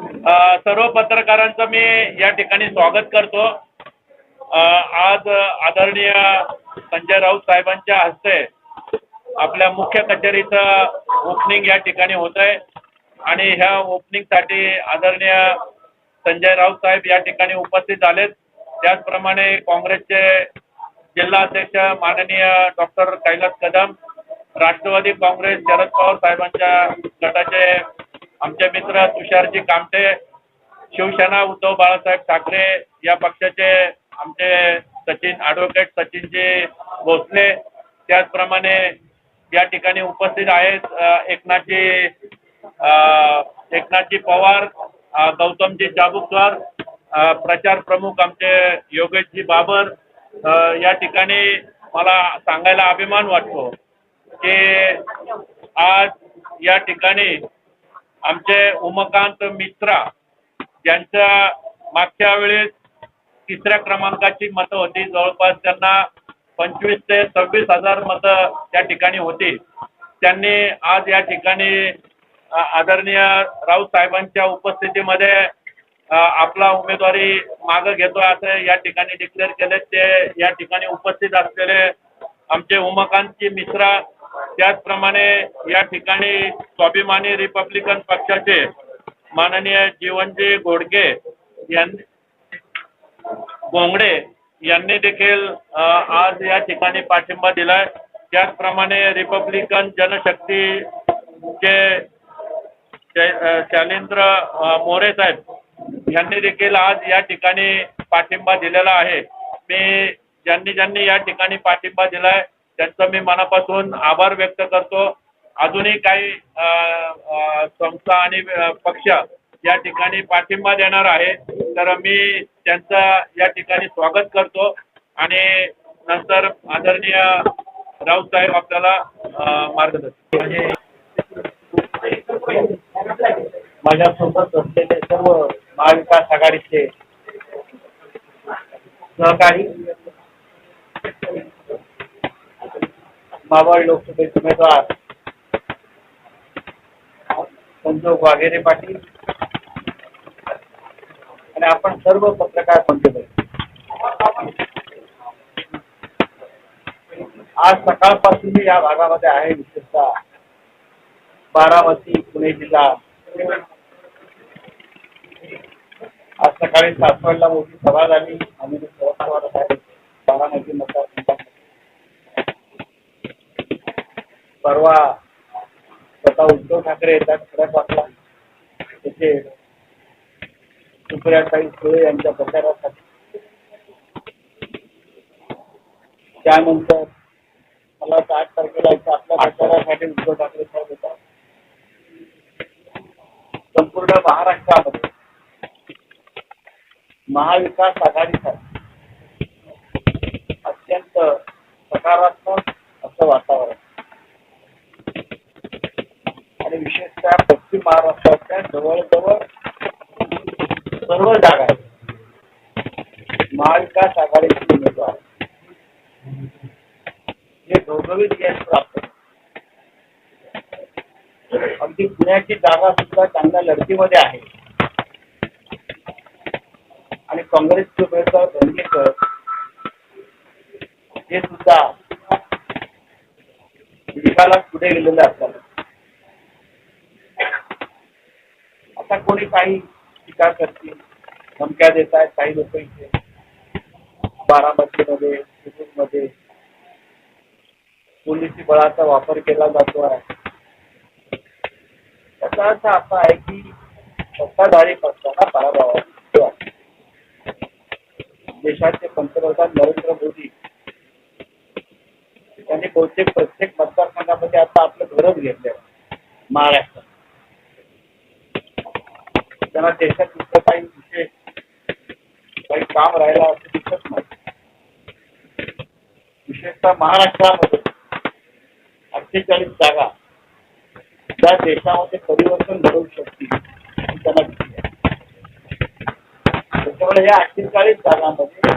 सर्व पत्रकारांचं मी या ठिकाणी स्वागत करतो. आज आदरणीय संजय राऊत साहेबांच्या हस्ते आपल्या मुख्य कचेरीचं ओपनिंग या ठिकाणी होत आहे आणि ह्या ओपनिंगसाठी आदरणीय संजय राऊत साहेब या ठिकाणी उपस्थित झालेत. त्याचप्रमाणे काँग्रेसचे जिल्हा अध्यक्ष माननीय डॉक्टर कैलास कदम राष्ट्रवादी काँग्रेस शरद पवार साहेबांच्या गटाचे आमचे मित्र तुषारजी कामटे शिवसेना उद्धव बाळासाहेब ठाकरे या पक्षाचे आमचे सचिन ॲडव्होकेट सचिनजी भोसले त्याचप्रमाणे या ठिकाणी उपस्थित आहेत एकनाथजी एकनाथजी पवार गौतमजी चाबुकवार प्रचार प्रमुख आमचे योगेशजी बाबर या ठिकाणी मला सांगायला अभिमान वाटतो की आज या ठिकाणी आमचे उमकांत मित्रा ज्यांच्या मागच्या वेळेस तिसऱ्या क्रमांकाची मतं होती. जवळपास त्यांना पंचवीस ते सव्वीस हजार मतं त्या ठिकाणी होती. त्यांनी आज या ठिकाणी आदरणीय राऊत साहेबांच्या उपस्थितीमध्ये आपला उमेदवारी मागं घेतो असं या ठिकाणी डिक्लेअर केले. ते या ठिकाणी उपस्थित असलेले आमचे उमाकांतजी मिश्रा त्याचप्रमाणे या ठिकाणी स्वाभिमानी रिपब्लिकन पक्षाचे माननीय जीवनजी घोडके यांनी गोंगडे यांनी देखील आज या ठिकाणी पाठिंबा दिलाय. त्याचप्रमाणे रिपब्लिकन जनशक्तीचे शैलेंद्र मोरे साहेब यांनी देखील आज या ठिकाणी पाठिंबा दिलेला आहे. मी ज्यांनी ज्यांनी या ठिकाणी पाठिंबा दिलाय त्यांचं मी मनापासून आभार व्यक्त करतो. अजूनही काही संस्था आणि पक्ष या ठिकाणी पाठिंबा देणार आहे. तर मी त्यांचं या ठिकाणी स्वागत करतो. आणि नंतर आदरणीय राऊत साहेब आपल्याला मार्गदर्शन म्हणजे माझ्यासोबत असलेले सर्व महाविकास आघाडीचे सहकारी मावळ लोकसभेचे उमेदवार संजोग वाघेरे पाटील. आणि आपण सर्व पत्रकार मंडळी. आज सकाळपासून मी या भागामध्ये आहे विशेषतः बारामती पुणे जिल्हा. आज सकाळी सासवडला मोठी सभा झाली. आम्ही बारामती मतदारसंघात परवा स्वतः उद्धव ठाकरे येतात खरंच वाटला त्याचे सुप्रियाताई सुळे यांच्या प्रचारासाठी. त्यानंतर मला आठ तारखेला आपल्या प्रचारासाठी उद्धव ठाकरे साहेब येतात. संपूर्ण महाराष्ट्रामध्ये महाविकास आघाडीसाठी अत्यंत सकारात्मक असं वातावरण आणि विशेषतः पश्चिम महाराष्ट्राच्या जवळजवळ सर्व जागा आहेत महाविकास आघाडीचे उमेदवार हे घवघवीत यश प्राप्त अगदी पुण्याची जागा सुद्धा चांगल्या लढतीमध्ये आहे. आणि काँग्रेसचे उमेदवार धनगेकर हे सुद्धा निकालात पुढे गेलेले असतात आता कोणी काही टीका करतील धमक्या देत आहेत काही लोक इथे बारामतीमध्ये मध्ये पोलिसी बळाचा वापर केला जातो आहे. त्याचा अर्थ असा आहे की सत्ताधारी पक्षाला पराभव देशाचे पंतप्रधान नरेंद्र मोदी त्यांनी बहुतेक प्रत्येक मतदारसंघामध्ये आता आपलं घरच घेतलं महाराष्ट्रात. त्यांना देशात तिथं काही विशेष काही काम राहिला असं दिसत नाही. विशेषतः महाराष्ट्रामध्ये अठ्ठेचाळीस जागा त्या देशामध्ये परिवर्तन घडवू शकतील त्यांना त्याच्यामुळे या अठ्ठेचाळीस जागांमध्ये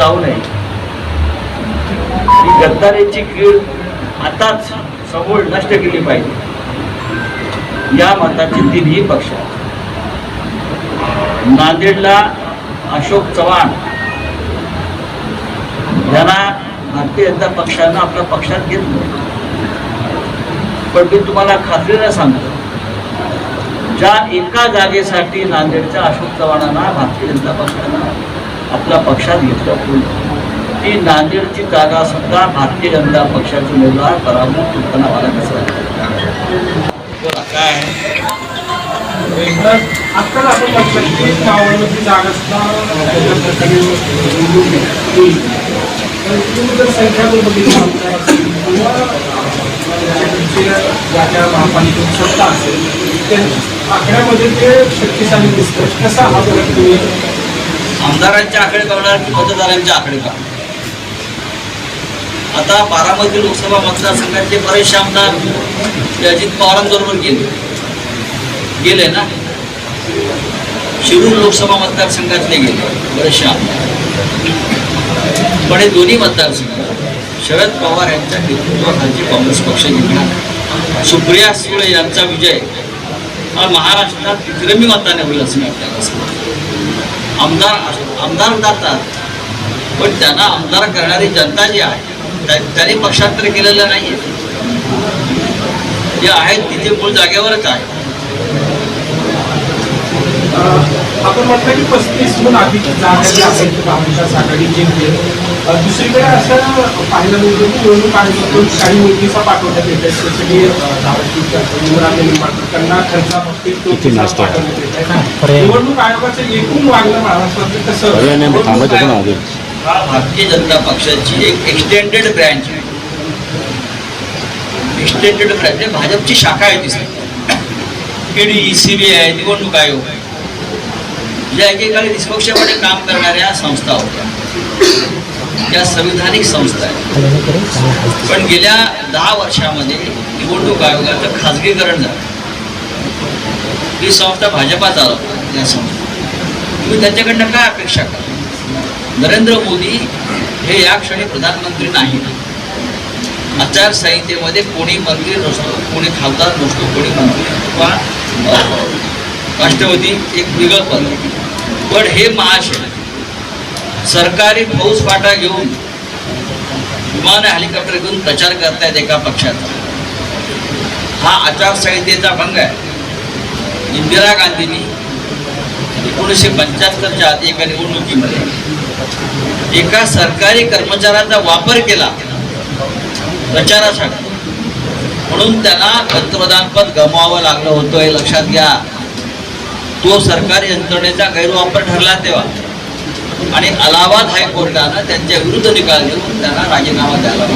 जाऊ नये. ही गद्दारीची कीड आताच समोर नष्ट केली पाहिजे. या मताचे तिन्ही पक्ष नांदेडला अशोक चव्हाण यांना भारतीय जनता पक्षानं आपल्या पक्षात घेतलं. पण मी तुम्हाला खात्रीनं सांगतो ज्या एका जागेसाठी नांदेडच्या अशोक चव्हाणांना भारतीय जनता पक्षानं आपल्या पक्षात घेतलं ती नांदेडची जागा सुद्धा भारतीय जनता पक्षाचे उमेदवार पराभूत होताना मला कसं काय आहे? आजकाल आपण बघतो की मावळमध्ये जागा सुद्धा जर बघितली किंवा जागा महापालिकेत सत्ता असेल त्या आकड्यामध्ये ते शक्तिशाली दिसतं कसा हा फरक तुम्ही? आमदारांच्या आकडे कळणार की मतदारांच्या आकडे कळणार आता बारामती लोकसभा मतदारसंघातले बरेचसे आमदार अजित पवारांबरोबर गेले. गेले ना? शिरूर लोकसभा मतदारसंघातले गेले बरेचसे आमदार. पण हे दोन्ही मतदारसंघ शरद पवार यांच्या नेतृत्वाखालचे काँग्रेस पक्ष जिंकणार. सुप्रिया सुळे यांचा विजय हा महाराष्ट्रात विक्रमी मताने होईल असं मी आपल्याला सांगतो. आमदार आमदार जातात पण त्यांना आमदार करणारी जनता जी आहे त्या- त्यांनी पक्षांतर केलेलं नाही जे आहेत तिथे मूळ जागेवरच आहे आपण म्हटलं की पस्तीसहून अधिक जागा ज्या आहेत त्या महाविकास आघाडी जिंकली दुसरीकडे असं पाहायला मिळतं की निवडणूक आयोगाकडून काही नोटिसा पाठवण्यात येतात स्पेशली निवडणूक निंबाळकर त्यांना खर्चाबाबतीत नोटिसा पाठवण्यात. निवडणूक आयोगाचं एकूण वागणं महाराष्ट्रात कसं हा भारतीय जनता पक्षाची एक एक्सटेंडेड ब्रँच आहे. एक्सटेंडेड ब्रँच म्हणजे भाजपची शाखा आहे ती ईडी सीबीआय निवडणूक आयोग आहे. ज्या एकेकाळी निष्पक्षपणे काम करणाऱ्या संस्था होत्या. त्या संविधानिक संस्था आहेत. पण गेल्या दहा वर्षामध्ये निवडणूक आयोगाचं खाजगीकरण झालं. ही संस्था भाजपा चालवतात या संस्था. तुम्ही त्यांच्याकडनं काय अपेक्षा करा नरेंद्र मोदी हे या क्षणी प्रधानमंत्री नाहीत. आचारसंहितेमध्ये कोणी मंत्री नसतो कोणी खासदार नसतो कोणी मंत्री किंवा राष्ट्रपती एक वेगळं पद. पण हे महाशय सरकारी फौज फाटा घेऊन विमान हेलिकॉप्टर घेऊन प्रचार करतायत एका पक्षाचा हा आचारसंहितेचा भंग आहे. इंदिरा गांधींनी एकोणीसशे पंच्याहत्तरच्या आधी एका निवडणुकीमध्ये एका सरकारी कर्मचाऱ्याचा वापर केला. प्रचारासाठी. म्हणून त्यांना पंतप्रधानपद गमवावं लागलं होतं हे लक्षात घ्या. तो सरकारी यंत्रणेचा गैरवापर ठरला तेव्हा. आणि अलाहाबाद हायकोर्टानं त्यांच्या विरुद्ध निकाल देऊन त्यांना राजीनामा द्यायला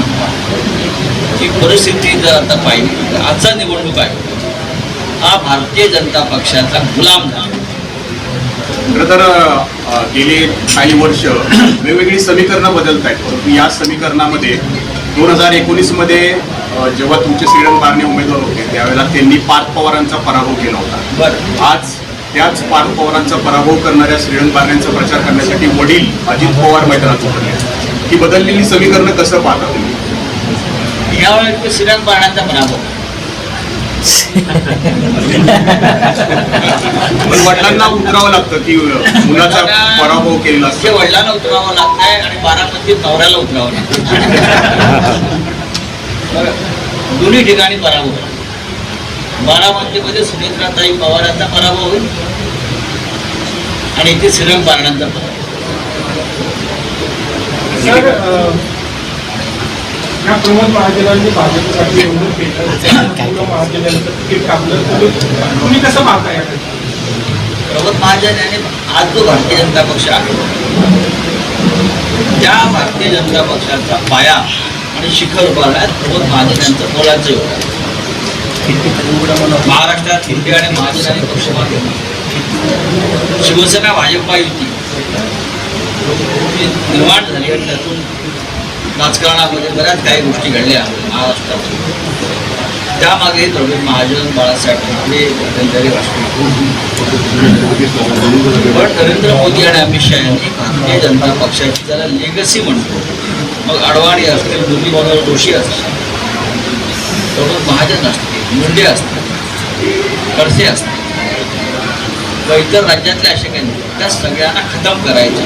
ही परिस्थिती जर आता पाहिली आजचा निवडणूक आयोग हा भारतीय जनता पक्षाचा गुलाम झाला. खरं तर गेले काही वर्ष वेगवेगळी समीकरणं बदलत आहेत परंतु या समीकरणामध्ये दोन हजार एकोणीसमध्ये जेव्हा तुमचे श्रीरंग बारणे उमेदवार होते त्यावेळेला त्यांनी पार्थ पवारांचा पराभव केला होता. बरं. आज त्याच पार्थ पवारांचा पराभव करणाऱ्या श्रीरंग बारण्यांचा प्रचार करण्यासाठी वडील अजित पवार मैदानात उतरले. ही बदललेली समीकरणं कसं पाहता तुम्ही? यावेळेस श्रीरंग बाणाचा पराभव. पण वडिलांना उतरावं लागतं की मुलाचा पराभव केलेला असतो. वडिलांना उतरावं लागतंय आणि बारामतीत नवऱ्याला उतरावं लागतं. दोन्ही ठिकाणी पराभव. बारामतीमध्ये सुनेत्राताई पवारांचा पराभव होईल आणि इथे श्रीरंग पारणांचा पराभव या प्रमोद महाजनांनी भाजपसाठी एवढं केलं महाजनांचं तिकीट टाकलं तुम्ही- तुम्ही कसं पाहता याकडे? प्रमोद महाजन यांनी आज जो भारतीय जनता पक्ष आहे. त्या भारतीय जनता पक्षाचा पाया आणि शिखर उभारण्यात प्रमोद महाजन यांचं मोलाचं योगदान. महाराष्ट्रात हिंदी आणि महाजन आणि शिवसेना भाजपा युती. निर्माण झाली आणि त्यातून राजकारणामध्ये बऱ्याच काही गोष्टी घडल्या महाराष्ट्रात. त्यामागे द्रविड महाजन बाळासाहेब ठाकरे पण नरेंद्र मोदी आणि अमित शहा यांनी भारतीय जनता पक्षाची त्याला लेगसी म्हणतो. मग अडवाणी असतील दुर्गी मनोहर जोशी असतील प्रमोद महाजन असतील. मुंडे असतात खडसे असतात. व इतर राज्यातल्या असे काही त्या सगळ्यांना खतम करायचं.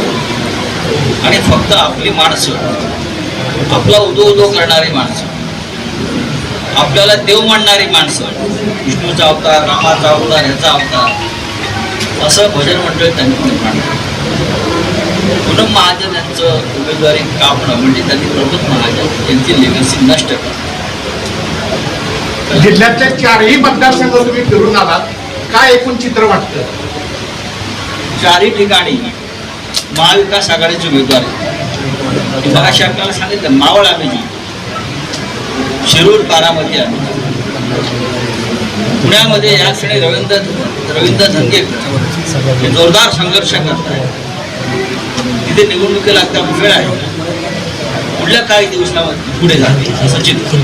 आणि फक्त आपली माणसं. आपला उदो उदो करणारी माणसं. आपल्याला देव मानणारी माणसं. विष्णूचा अवतार रामाचा अवतार ह्याचा अवतार. असं भजन मंडळ त्यांनी निर्माण केलं महाजन यांचं उमेदवारी कापणं म्हणजे त्यांनी प्रमोद महाजन यांची लेगसी नष्ट करणं. जिल्ह्यातल्या चारही मतदारसंघ तुम्ही फिरून आलात. काय एकूण चित्र वाटतं? चारही ठिकाणी महाविकास आघाडीचे उमेदवार मगाशी आपल्याला सांगितलं मावळ आम्ही शिरूर बारामती आम्ही पुण्यामध्ये या क्षणी रवींद्र रवींद्र धनगे जोरदार संघर्ष करत आहेत तिथे निवडणुकीला आता वेळ आहे पुढल्या काही दिवसामध्ये पुढे जाते असं चित्र.